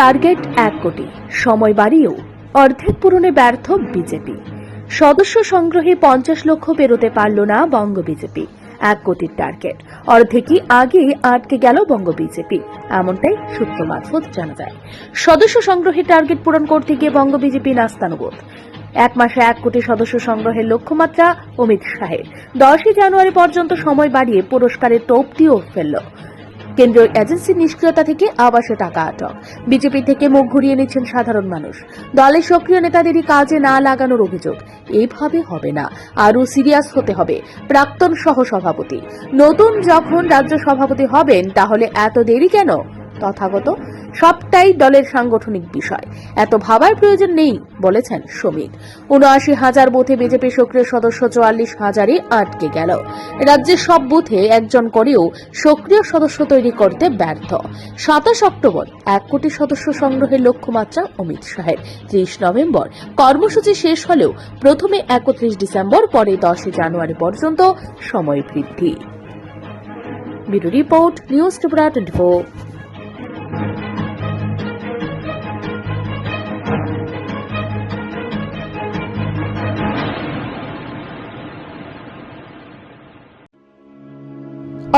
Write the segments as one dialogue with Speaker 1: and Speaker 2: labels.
Speaker 1: Target এক কোটি। সময় বাড়িয়েও অর্ধেক পূরণে ব্যর্থ বিজেপি। সদস্য সংগ্রহে পঞ্চাশ লক্ষ পেরোতে পারল না বঙ্গ বিজেপি। এক কোটির টার্গেট। অর্ধেকই আগে আটকে গেল বঙ্গ বিজেপি। এমনটাই সূত্র মারফত জানা যায়। সদস্য সংগ্রহের টার্গেট পূরণ করতে গিয়ে বঙ্গ বিজেপি নাস্তানুবোধ এক মাসে এক কোটি সদস্য সংগ্রহের লক্ষ্যমাত্রা অমিত শাহের। দশই জানুয়ারি পর্যন্ত সময় বাড়িয়ে পুরস্কারের টোপটিও ফেলল। কেন্দ্রীয় এজেন্সির নিষ্ক্রিয়তা থেকে আবাসে টাকা আটক। বিজেপি থেকে মুখ ঘুরিয়ে নিচ্ছেন সাধারণ মানুষ। দলের সক্রিয় নেতাদেরই কাজে না লাগানোর অভিযোগ। এভাবে হবে না। আরও সিরিয়াস হতে হবে প্রাক্তন সহসভাপতি। নতুন যখন রাজ্য সভাপতি হবেন, তাহলে এত দেরি কেন? তথাগত, সবটাই দলের সাংগঠনিক বিষয়। এত ভাবার প্রয়োজন নেই, বলেছেন সমীর। উনআশি হাজার বুথে বিজেপি সক্রিয় সদস্য চুয়াল্লিশ হাজারে আটকে গেল। রাজ্যের সব বুথে একজন করেও সক্রিয় সদস্য তৈরি করতে ব্যর্থ। সাতাশ অক্টোবর, এক কোটি সদস্য সংগ্রহের লক্ষ্যমাত্রা অমিত শাহের। ত্রিশ নভেম্বর, কর্মসূচি শেষ হলেও প্রথমে একত্রিশ ডিসেম্বর, পরে দশই জানুয়ারি পর্যন্ত সময় বৃদ্ধি। Bureau report, news Tripura twenty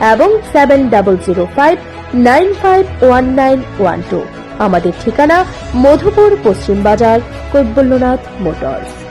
Speaker 1: এবং seven double zero five nine five one nine one two আমাদের ঠিকানা মধুপুর, পশ্চিম বাজার, কৈবল্যনাথ মোটরস।